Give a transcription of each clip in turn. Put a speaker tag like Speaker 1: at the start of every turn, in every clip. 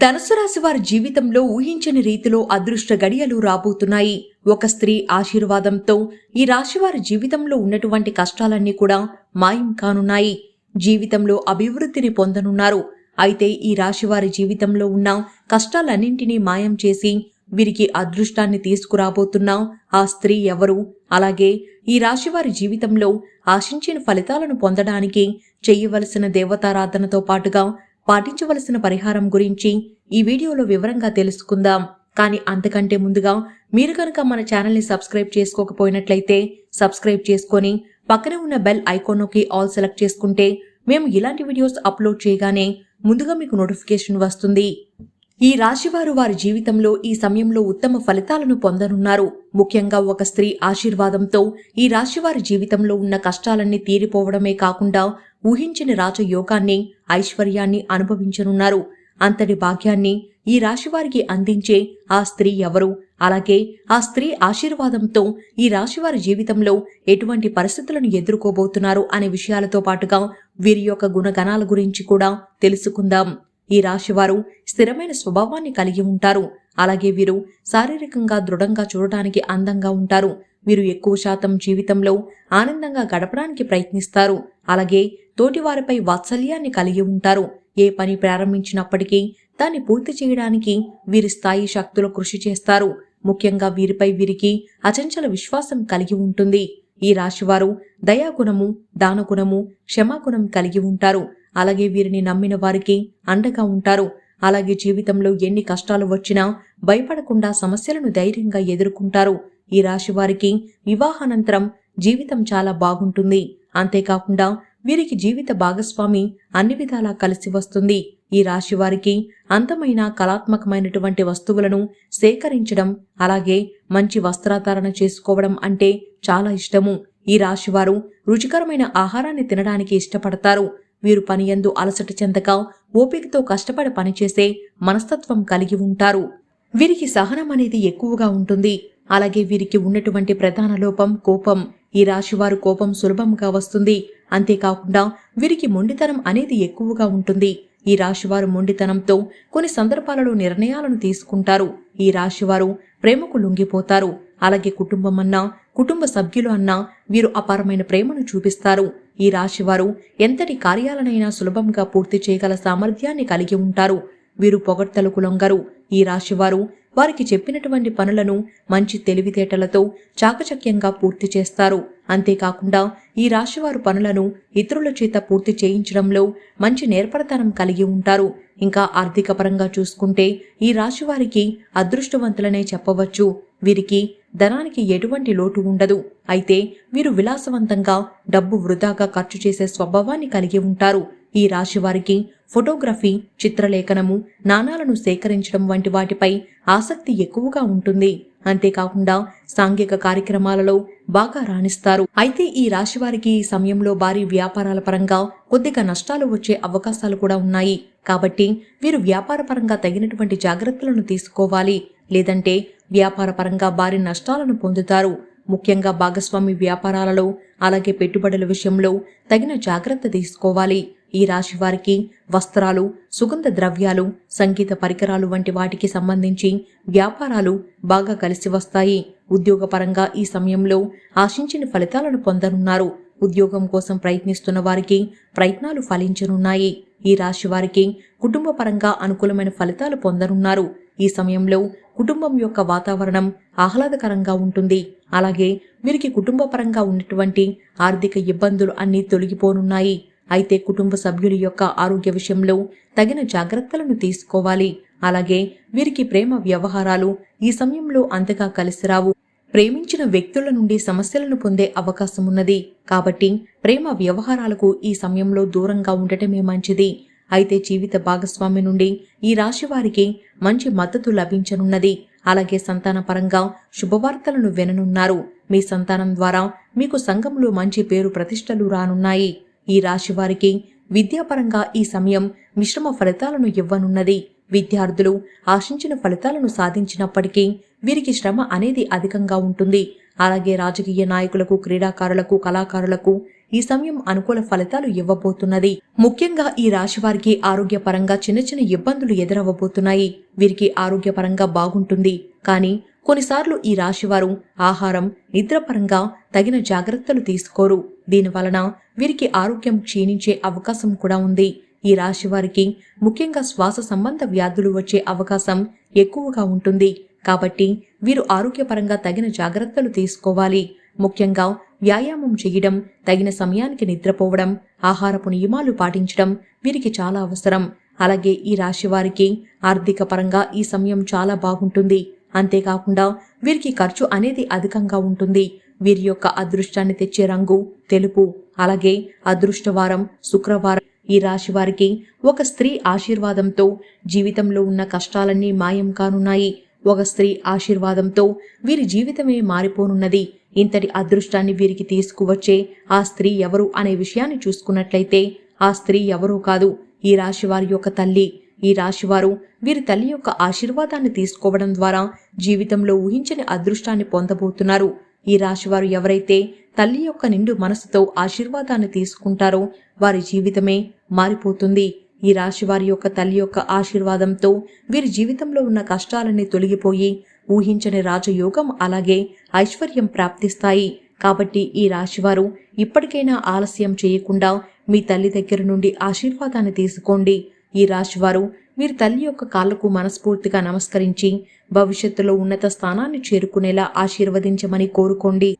Speaker 1: ధనుసు రాశి వారి జీవితంలో ఊహించని రీతిలో అదృష్ట గడియలు రాబోతున్నాయి. ఒక స్త్రీ ఆశీర్వాదంతో ఈ రాశి వారి జీవితంలో ఉన్నటువంటి కష్టాలన్నీ కూడా మాయం కానున్నాయి. జీవితంలో అభివృద్ధిని పొందనున్నారు. అయితే ఈ రాశి వారి జీవితంలో ఉన్న కష్టాలన్నింటినీ మాయం చేసి వీరికి అదృష్టాన్ని తీసుకురాబోతున్న ఆ స్త్రీ ఎవరు? అలాగే ఈ రాశివారి జీవితంలో ఆశించిన ఫలితాలను పొందడానికి చేయవలసిన దేవతారాధనతో పాటుగా పాటించవలసిన పరిహారం గురించి ఈ వీడియోలో వివరంగా తెలుసుకుందాం. కానీ అంతకంటే ముందుగా మీరు కనుక మన ఛానల్ని సబ్స్క్రైబ్ చేసుకోకపోయినట్లయితే సబ్స్క్రైబ్ చేసుకొని పక్కనే ఉన్న బెల్ ఐకాన్కి ఆల్ సెలెక్ట్ చేసుకుంటే మేము ఇలాంటి వీడియోస్ అప్లోడ్ చేయగానే ముందుగా మీకు నోటిఫికేషన్ వస్తుంది. ఈ రాశివారు వారి జీవితంలో ఈ సమయంలో ఉత్తమ ఫలితాలను పొందనున్నారు. ముఖ్యంగా ఒక స్త్రీ ఆశీర్వాదంతో ఈ రాశివారి జీవితంలో ఉన్న కష్టాలన్నీ తీరిపోవడమే కాకుండా ఊహించిన రాజయోగాన్ని ఐశ్వర్యాన్ని అనుభవించనున్నారు. అంతటి భాగ్యాన్ని ఈ రాశివారికి అందించే ఆ స్త్రీ ఎవరు? అలాగే ఆ స్త్రీ ఆశీర్వాదంతో ఈ రాశివారి జీవితంలో ఎటువంటి పరిస్థితులను ఎదుర్కోబోతున్నారు అనే విషయాలతో పాటుగా వీరి యొక్క గుణగణాల గురించి కూడా తెలుసుకుందాం. ఈ రాశివారు స్థిరమైన స్వభావాన్ని కలిగి ఉంటారు. అలాగే వీరు శారీరకంగా దృఢంగా చూడటానికి అందంగా ఉంటారు. వీరు ఎక్కువ శాతం జీవితంలో ఆనందంగా గడపడానికి ప్రయత్నిస్తారు. అలాగే తోటివారిపై వాత్సల్యాన్ని కలిగి ఉంటారు. ఏ పని ప్రారంభించినప్పటికీ దాన్ని పూర్తి చేయడానికి వీరి స్థాయి శక్తులు కృషి చేస్తారు. ముఖ్యంగా వీరిపై వీరికి అచంచల విశ్వాసం కలిగి ఉంటుంది. ఈ రాశివారు దయాగుణము దానగుణము క్షమాగుణం కలిగి ఉంటారు. అలాగే వీరిని నమ్మిన వారికి అండగా ఉంటారు. అలాగే జీవితంలో ఎన్ని కష్టాలు వచ్చినా భయపడకుండా సమస్యలను ధైర్యంగా ఎదుర్కొంటారు. ఈ రాశి వారికి వివాహానంతరం జీవితం చాలా బాగుంటుంది. అంతేకాకుండా వీరికి జీవిత భాగస్వామి అన్ని విధాలా కలిసి వస్తుంది. ఈ రాశి వారికి అందమైన కళాత్మకమైనటువంటి వస్తువులను సేకరించడం అలాగే మంచి వస్త్రాధారణ చేసుకోవడం అంటే చాలా ఇష్టము. ఈ రాశివారు రుచికరమైన ఆహారాన్ని తినడానికి ఇష్టపడతారు. వీరు పనియందు అలసట చెందక ఓపికతో కష్టపడి పనిచేసే మనస్తత్వం కలిగి ఉంటారు. వీరికి సహనం అనేది ఎక్కువగా ఉంటుంది. అలాగే వీరికి ఉన్నటువంటి ప్రధాన లోపం కోపం. ఈ రాశివారు కోపం సులభంగా వస్తుంది. అంతేకాకుండా వీరికి మొండితనం అనేది ఎక్కువగా ఉంటుంది. ఈ రాశివారు మొండితనంతో కొన్ని సందర్భాలలో నిర్ణయాలను తీసుకుంటారు. ఈ రాశివారు ప్రేమకు లొంగిపోతారు. అలాగే కుటుంబం అన్నా కుటుంబ సభ్యులు అన్నా వీరు అపారమైన ప్రేమను చూపిస్తారు. ఈ రాశివారు ఎంతటి కార్యాలనైనా సులభంగా పూర్తి చేయగల సామర్థ్యాన్ని కలిగి ఉంటారు. వీరు పొగడ్తలకు లొంగరు. ఈ రాశివారు వారికి చెప్పినటువంటి పనులను మంచి తెలివితేటలతో చాకచక్యంగా పూర్తి చేస్తారు. అంతేకాకుండా ఈ రాశివారు పనులను ఇతరుల చేత పూర్తి చేయించడంలో మంచి నేర్పడతనం కలిగి ఉంటారు. ఇంకా ఆర్థిక పరంగా చూసుకుంటే ఈ రాశివారికి అదృష్టవంతులనే చెప్పవచ్చు. వీరికి ధనానికి ఎటువంటి లోటు ఉండదు. అయితే వీరు విలాసవంతంగా డబ్బు వృధాగా ఖర్చు చేసే స్వభావాన్ని కలిగి ఉంటారు. ఈ రాశి వారికి ఫోటోగ్రఫీ చిత్రలేఖనము నాణాలను సేకరించడం వంటి వాటిపై ఆసక్తి ఎక్కువగా ఉంటుంది. అంతేకాకుండా సాంఘిక కార్యక్రమాలలో బాగా రాణిస్తారు. అయితే ఈ రాశి వారికి ఈ సమయంలో భారీ వ్యాపారాల పరంగా కొద్దిగా నష్టాలు వచ్చే అవకాశాలు కూడా ఉన్నాయి. కాబట్టి వీరు వ్యాపార పరంగా తగినటువంటి జాగ్రత్తలను తీసుకోవాలి. లేదంటే వ్యాపార పరంగా భారీ నష్టాలను పొందుతారు. ముఖ్యంగా భాగస్వామి వ్యాపారాలలో అలాగే పెట్టుబడుల విషయంలో తగిన జాగ్రత్త తీసుకోవాలి. ఈ రాశి వారికి వస్త్రాలు సుగంధ ద్రవ్యాలు సంగీత పరికరాలు వంటి వాటికి సంబంధించి వ్యాపారాలు బాగా కలిసి వస్తాయి. ఉద్యోగపరంగా ఈ సమయంలో ఆశించిన ఫలితాలను పొందనున్నారు. ఉద్యోగం కోసం ప్రయత్నిస్తున్న వారికి ప్రయత్నాలు ఫలించనున్నాయి. ఈ రాశి వారికి కుటుంబ పరంగా అనుకూలమైన ఫలితాలు పొందనున్నారు. ఈ సమయంలో కుటుంబం యొక్క వాతావరణం ఆహ్లాదకరంగా ఉంటుంది. అలాగే వీరికి కుటుంబ పరంగా ఉన్నటువంటి ఆర్థిక ఇబ్బందులు అన్నీ తొలగిపోనున్నాయి. అయితే కుటుంబ సభ్యుల యొక్క ఆరోగ్య విషయంలో తగిన జాగ్రత్తలను తీసుకోవాలి. అలాగే వీరికి ప్రేమ వ్యవహారాలు ఈ సమయంలో అంతగా కలిసి రావు. ప్రేమించిన వ్యక్తుల నుండి సమస్యలను పొందే అవకాశం ఉన్నది. కాబట్టి ప్రేమ వ్యవహారాలకు ఈ సమయంలో దూరంగా ఉండటమే మంచిది. అయితే జీవిత భాగస్వామి నుండి ఈ రాశి వారికి మంచి మద్దతు లభించనున్నది. అలాగే సంతానపరంగా శుభవార్తలను విననున్నారు. మీ సంతానం ద్వారా మీకు సంఘంలో మంచి పేరు ప్రతిష్టలు రానున్నాయి. ఈ రాశి వారికి విద్యాపరంగా ఈ సమయం మిశ్రమ ఫలితాలను ఇవ్వనున్నది. విద్యార్థులు ఆశించిన ఫలితాలను సాధించినప్పటికీ వీరికి శ్రమ అనేది అధికంగా ఉంటుంది. అలాగే రాజకీయ నాయకులకు క్రీడాకారులకు కళాకారులకు ఈ సమయం అనుకూల ఫలితాలు ఇవ్వబోతున్నది. ముఖ్యంగా ఈ రాశి వారికి ఆరోగ్యపరంగా చిన్న చిన్న ఇబ్బందులు ఎదురవ్వబోతున్నాయి. వీరికి ఆరోగ్యపరంగా బాగుంటుంది. కానీ కొన్నిసార్లు ఈ రాశివారు ఆహారం నిద్రపరంగా తగిన జాగ్రత్తలు తీసుకోరు. దీనివలన వీరికి ఆరోగ్యం క్షీణించే అవకాశం కూడా ఉంది. ఈ రాశి వారికి ముఖ్యంగా శ్వాస సంబంధ వ్యాధులు వచ్చే అవకాశం ఎక్కువగా ఉంటుంది. కాబట్టి వీరు ఆరోగ్యపరంగా తగిన జాగ్రత్తలు తీసుకోవాలి. ముఖ్యంగా వ్యాయామం చేయడం తగిన సమయానికి నిద్రపోవడం ఆహారపు నియమాలు పాటించడం వీరికి చాలా అవసరం. అలాగే ఈ రాశి వారికి ఆర్థిక పరంగా ఈ సమయం చాలా బాగుంటుంది. అంతేకాకుండా వీరికి ఖర్చు అనేది అధికంగా ఉంటుంది. వీరి యొక్క అదృష్టాన్ని తెచ్చే రంగు తెలుపు అలాగే అదృష్టవారం శుక్రవారం ఈ రాశి వారికి ఒక స్త్రీ ఆశీర్వాదంతో జీవితంలో ఉన్న కష్టాలన్నీ మాయం కానున్నాయి. ఒక స్త్రీ ఆశీర్వాదంతో వీరి జీవితమే మారిపోనున్నది. ఇంతటి అదృష్టాన్ని వీరికి తీసుకువచ్చే ఆ స్త్రీ ఎవరు అనే విషయాన్ని చూసుకున్నట్లయితే ఆ స్త్రీ ఎవరూ కాదు ఈ రాశి వారి యొక్క తల్లి. ఈ రాశివారు వీరి తల్లి యొక్క ఆశీర్వాదాన్ని తీసుకోవడం ద్వారా జీవితంలో ఊహించని అదృష్టాన్ని పొందబోతున్నారు. ఈ రాశివారు ఎవరైతే తల్లి యొక్క నిండు మనసుతో ఆశీర్వాదాన్ని తీసుకుంటారో వారి జీవితమే మారిపోతుంది. ఈ రాశి వారి యొక్క తల్లి యొక్క ఆశీర్వాదంతో వీరి జీవితంలో ఉన్న కష్టాలన్నీ తొలగిపోయి ఊహించని రాజయోగం అలాగే ఐశ్వర్యం ప్రాప్తిస్తాయి. కాబట్టి ఈ రాశివారు ఇప్పటికైనా ఆలస్యం చేయకుండా మీ తల్లి దగ్గర నుండి ఆశీర్వాదాన్ని తీసుకోండి. ఈ రాశివారు మీరు తల్లి యొక్క కాళ్ళకు మనస్ఫూర్తిగా నమస్కరించి భవిష్యత్తులో ఉన్నత స్థానాన్ని చేరుకునేలా ఆశీర్వదించమని కోరుకోండి.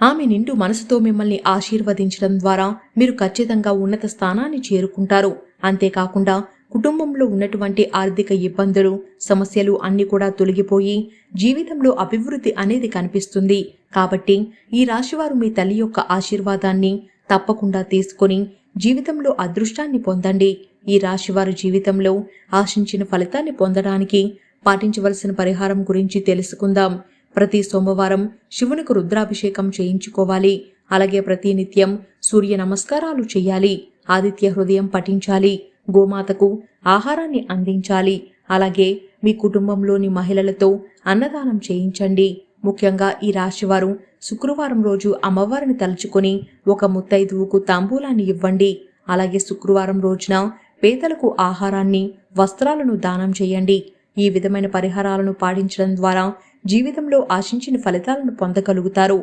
Speaker 1: ఆమె నిండు మనసుతో మిమ్మల్ని ఆశీర్వదించడం ద్వారా మీరు ఖచ్చితంగా ఉన్నత స్థానాన్ని చేరుకుంటారు. అంతేకాకుండా కుటుంబంలో ఉన్నటువంటి ఆర్థిక ఇబ్బందులు సమస్యలు అన్ని కూడా తొలగిపోయి జీవితంలో అభివృద్ధి అనేది కనిపిస్తుంది. కాబట్టి ఈ రాశివారు మీ తల్లి యొక్క ఆశీర్వాదాన్ని తప్పకుండా తీసుకొని జీవితంలో అదృష్టాన్ని పొందండి. ఈ రాశివారి జీవితంలో ఆశించిన ఫలితాన్ని పొందడానికి పాటించవలసిన పరిహారం గురించి తెలుసుకుందాం. ప్రతి సోమవారం శివునికి రుద్రాభిషేకం చేయించుకోవాలి. అలాగే ప్రతి నిత్యం సూర్య నమస్కారాలు చేయాలి. ఆదిత్య హృదయం పఠించాలి. గోమాతకు ఆహారాన్ని అందించాలి. అలాగే మీ కుటుంబంలోని మహిళలతో అన్నదానం చేయించండి. ముఖ్యంగా ఈ రాశివారు శుక్రవారం రోజు అమ్మవారిని తలుచుకొని ఒక ముత్తైదువుకు తాంబూలాన్ని ఇవ్వండి. అలాగే శుక్రవారం రోజున పేదలకు ఆహారాన్ని వస్త్రాలను దానం చేయండి. ఈ విధమైన పరిహారాలను పాటించడం ద్వారా జీవితంలో ఆశించిన ఫలితాలను పొందగలుగుతారు.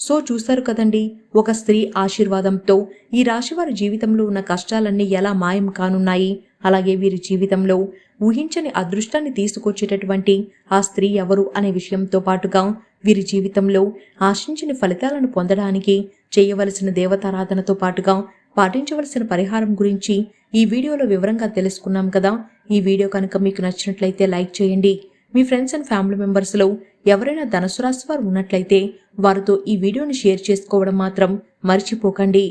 Speaker 1: సో చూస్తారు కదండి ఒక స్త్రీ ఆశీర్వాదంతో ఈ రాశివారి జీవితంలో ఉన్న కష్టాలన్నీ ఎలా మాయం కానున్నాయి? అలాగే వీరి జీవితంలో ఊహించని అదృష్టాన్ని తీసుకొచ్చేటటువంటి ఆ స్త్రీ ఎవరు అనే విషయంతో పాటుగా వీరి జీవితంలో ఆశించిన ఫలితాలను పొందడానికి చేయవలసిన దేవతారాధనతో పాటుగా పాటించవలసిన పరిహారం గురించి ఈ వీడియోలో వివరంగా తెలుసుకున్నాం కదా. ఈ వీడియో కనుక మీకు నచ్చినట్లయితే లైక్ చేయండి. మీ ఫ్రెండ్స్ అండ్ ఫ్యామిలీ మెంబర్స్లో ఎవరైనా ధనుసు రాశి వారు ఉన్నట్లయితే వారితో ఈ వీడియోని షేర్ చేసుకోవడం మాత్రం మర్చిపోకండి.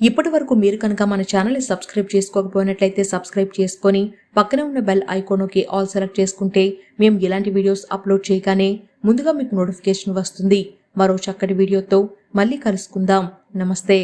Speaker 1: ఇప్పటి వరకు మీరు కనుక మన ఛానల్ని సబ్స్క్రైబ్ చేసుకోకపోయినట్లయితే సబ్స్క్రైబ్ చేసుకొని పక్కనే ఉన్న బెల్ ఐకోనోకి ఆల్ సెలెక్ట్ చేసుకుంటే మేము ఇలాంటి వీడియోస్ అప్లోడ్ చేయగానే ముందుగా మీకు నోటిఫికేషన్ వస్తుంది. మరో చక్కటి వీడియోతో మళ్ళీ కలుసుకుందాం. నమస్తే.